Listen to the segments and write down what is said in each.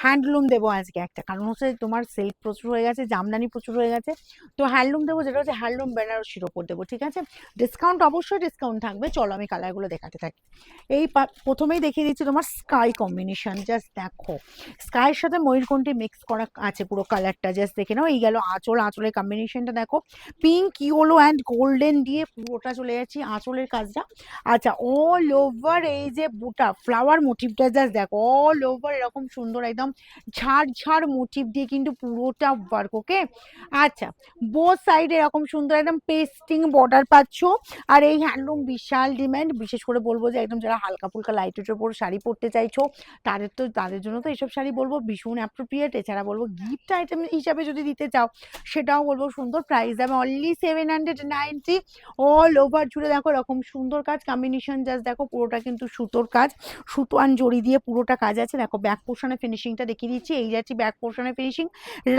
Handloom দেবো আজকে একটা। কারণ হচ্ছে তোমার সিল্ক প্রচুর হয়ে গেছে, জামদানি প্রচুর হয়ে গেছে। তো হ্যান্ডলুম দেবো যেটা হচ্ছে হ্যান্ডলুম বেনারসির ওপর দেবো, ঠিক আছে? ডিসকাউন্ট অবশ্যই ডিসকাউন্ট থাকবে। চলো আমি কালারগুলো দেখাতে থাকি। এই প্রথমেই দেখিয়ে দিচ্ছি তোমার স্কাই কম্বিনেশন জাস্ট দেখো। স্কাইয়ের সাথে ময়ূরকণ্ঠী মিক্স করা আছে পুরো কালারটা জাস্ট দেখে নাও। এই গেল আঁচল, আঁচলের কম্বিনেশনটা দেখো। পিঙ্ক ইয়েলো অ্যান্ড গোল্ডেন দিয়ে পুরোটা চলে যাচ্ছি আঁচলের কাজটা। আচ্ছা অল ওভার এই যে বুটা ফ্লাওয়ার মোটিভটা জাস্ট দেখো। অল ওভার এরকম সুন্দর একদম ঝাড় ঝাড় মোটিভ দিয়ে কিন্তু পুরোটা ওয়ার্ক ওকে আচ্ছা বোথ সাইড এরকম সুন্দর একদম পেস্টিং বর্ডার পাচ্ছ। আর এই হ্যান্ডলুম বিশাল ডিম্যান্ড বিশেষ করে বলব যে একদম যারা হালকা ফুলকা লাইট ওয়েটের উপর শাড়ি পরতে চাইছো, তাদের তো, তাদের জন্য তো এইসব শাড়ি বলব ভীষণ অ্যাপ্রোপ্রিয়েট এছাড়া বলব গিফট আইটেম হিসাবে যদি দিতে চাও, সেটাও বলব সুন্দর প্রাইস দামে only seven hundred ninety all over জুড়ে দেখো এরকম সুন্দর কাজ কম্বিনেশন জাস্ট দেখো, পুরোটা কিন্তু সুতোর কাজ। সুতো আর জড়ি দিয়ে পুরোটা কাজ আছে। দেখো ব্যাক পোর্শনে ফিনিশিংটা দেখিয়ে দিচ্ছি। এই যাচ্ছি ব্যাক পোর্শনে ফিনিশিং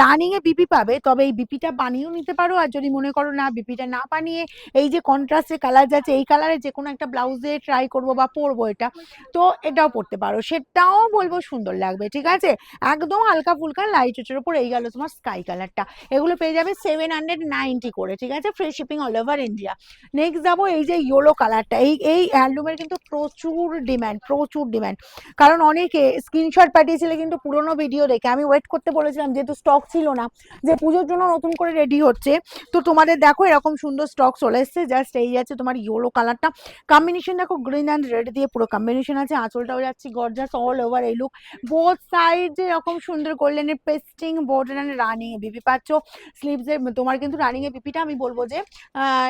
রানিং এ বিপি পাবে, তবে এই বিপিটা বানিয়েও নিতে পারো। আর যদি মনে করো না বিপিটা না বানিয়ে এই যে কন্ট্রাস্টে কালার যাচ্ছে, এই কালারে যে কোনো একটা ব্লাউজে ট্রাই করব বা পরবো এটা, তো এটাও পরতে পারো। সেটাও বলব সুন্দর লাগবে, ঠিক আছে? একদম হালকা ফুলকা লাইট ওটার উপর এই গেল তোমার স্কাই কালারটা এগুলো পেয়ে যাবে সেভেন হান্ড্রেড নাইনটি করে, ঠিক আছে? Free shipping all over India next যাব এই যে ইয়েলো কালারটা এই এই হ্যান্ডলুমের কিন্তু প্রচুর ডিম্যান্ড প্রচুর ডিম্যান্ড কারণ অনেকে স্ক্রিনশট পাঠিয়েছিলে কিন্তু পুরোনো ভিডিও দেখে। আমি ওয়েট করতে বলেছিলাম, যেহেতু স্টক ছিল না, যে পুজোর জন্য নতুন করে রেডি হচ্ছে, তো তোমাদের দেখো এরকম সুন্দর স্টক চলে এসছে। জাস্ট এই আছে তোমার ইয়েলো কালারটা কম্বিনেশন দেখো গ্রিন অ্যান্ড রেড দিয়ে পুরো কম্বিনেশন আছে, আঁচলটাও যাচ্ছে গর্জাস অল ওভার এই লুক বোথ সাইড এরকম সুন্দর গোল্ডেনের পেস্টিং বর্ডার অ্যান্ড রানিং এ বিপি পাচ্ছ। স্লিভসের তোমার কিন্তু রানিং এ বিপিটা আমি বলব যে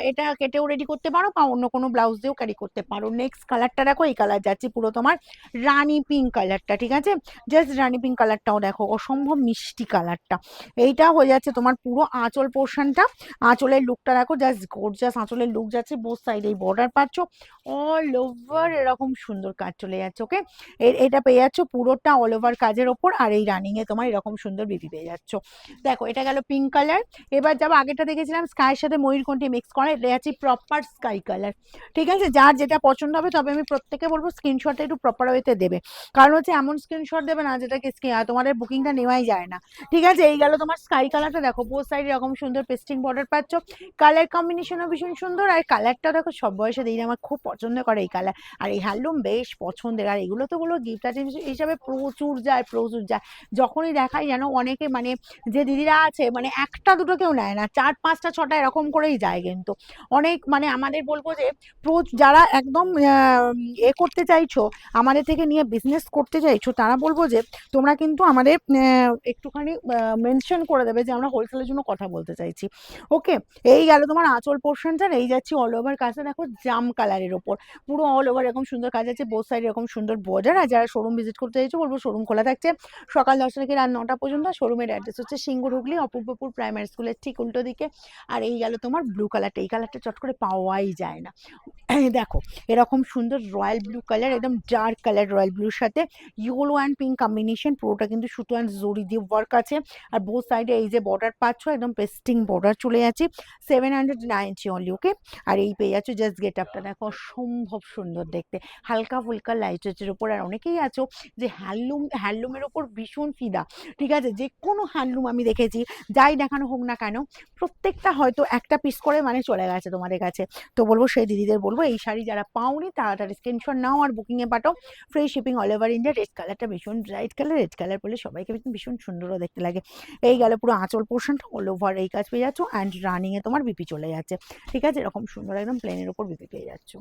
এটা কেটেও রেডি করতে পারো বা অন্য কোনো ব্লাউজ দিয়েও ক্যারি করতে পারো। নেক্সট কালারটা দেখো, এই কালার যাচ্ছে পুরো তোমার রানি পিঙ্ক কালারটা ঠিক আছে? জাস্ট রানি পিঙ্ক কালারটাও দেখো, অসম্ভব মিষ্টি কালারটা এইটা হয়ে যাচ্ছে তোমার পুরো আঁচল পোর্শনটা আঁচলের লুকটা দেখো জাস্ট গর্জাস আঁচলের লুক যাচ্ছে বোথ সাইড এই বর্ডার পাচ্ছ অল ওভার এরকম সুন্দর কাজ চলে যাচ্ছে ওকে এটা পেয়ে যাচ্ছ পুরোটা অল ওভার কাজের ওপর, আর এই রানিং এ তোমার এরকম সুন্দর বিপি পেয়ে যাচ্ছ। দেখো, এটা গেল পিঙ্ক কালার এবার যাব আগেটা দেখেছিলাম স্কাইয়ের সাথে ময়ূরকণ্ঠী মিক্স করা, এটা যাচ্ছে প্রপার স্কাই কালার ঠিক আছে? যার যেটা পছন্দ হবে, তবে আমি প্রত্যেকে বলব স্ক্রিনশটটা একটু প্রপার ওয়েতে দেবে। কারণ হচ্ছে এমন স্ক্রিনশট দেবে না যেটাকে তোমাদের বুকিংটা নেওয়াই যায় না। ঠিক আছে? এই গেল তোমার স্কাই কালারটা দেখো বোথ সাইড এরকম সুন্দর পেস্টিং বর্ডার পাচ্ছ। কালার কম্বিনেশনও ভীষণ সুন্দর। আর কালারটা দেখো, সব বয়সে দিদি আমার খুব পছন্দ করে এই কালার আর এই হ্যান্ডলুম বেশ পছন্দের। আর এগুলো তো বলো গিফট আইটেম হিসাবে প্রচুর যায় প্রচুর যায়। যখনই দেখাই যেন অনেকে মানে যে দিদিরা আছে মানে একটা দুটো কেউ নেয় না। চার, পাঁচটা, ছটা এরকম করেই যায় কিন্তু। অনেক মানে আমাদের বলব যে যারা একদম এ করতে চাইছো, আমাদের থেকে নিয়ে বিজনেস করতে চাইছো, তারা বলব যে তোমরা কিন্তু আমাদের একটুখানি মেনশন করে দেবে যে আমরা হোলসেলের জন্য কথা বলতে চাইছি। ওকে এই গেল তোমার আঁচল পোর্শনটা এই যাচ্ছি অল ওভার কাজটা দেখো, জাম কালারের ওপর। পুরো অল ওভার এরকম সুন্দর কাজ আছে বোথ সাইড এরকম সুন্দর বর্ডার আর যারা শোরুম ভিজিট করতে চাইছো, বলব শোরুম খোলা থাকছে। সকাল দশটা থেকে রাত নটা পর্যন্ত শোরুমের অ্যাড্রেস হচ্ছে সিঙ্গুর হুগলি, অপূর্বপুর প্রাইমারি স্কুলের ঠিক উল্টো দিকে। আর এই গেল তোমার ব্লু কালারটা এই কালারটা চট করে পাওয়াই যায় না। দেখো, এরকম সুন্দর রয়্যাল ব্লু কালার একদম ডার্ক কালার রয়্যাল ব্লুর সাথে ইয়েলো অ্যান্ড পিঙ্ক কম্বিনেশন পুরোটা কিন্তু সুতো অ্যান্ড জরি দিয়ে ওয়ার্ক আছে। আর বোথ সাইডে এই যে বর্ডার পাচ্ছ, একদম পেস্টিং বর্ডার চলে যাচ্ছে seven hundred ninety only okay আর এই পেয়ে যাচ্ছ জাস্ট গেট আপটা দেখো, অসম্ভব সুন্দর দেখতে। হালকা ফুলকা লাইট লাইটের ওপর আর অনেকেই আছো যে হ্যান্ডলুম হ্যান্ডলুমের ওপর ভীষণ ফিদা, ঠিক আছে? যে কোনো হ্যান্ডলুম আমি দেখেছি, যাই দেখানো হোক না কেন, প্রত্যেকটা হয়তো একটা পিস করে মানে চলে গেছে তোমাদের কাছে। তো বলব, সেই দিদিদের বলব, এই শাড়ি যারা পাওনি, তাড়াতাড়ি স্ক্রিনশট নাও আর বুকিংয়ে পাঠাও। Free shipping all over India red কালারটা ভীষণ ব্রাইট কালার রেড কালার পরলে সবাইকে ভীষণ সুন্দরও দেখতে লাগে। এই গেলে পুরো আঁচল পোর্শনটা অল ওভার এই কাজ পেয়ে যাচ্ছ অ্যান্ড রানিংয়ে তোমার বিপি চলে যাচ্ছে। ঠিক আছে? এরকম সুন্দর একদম প্লেনের ওপর বিপি পেয়ে যাচ্ছ।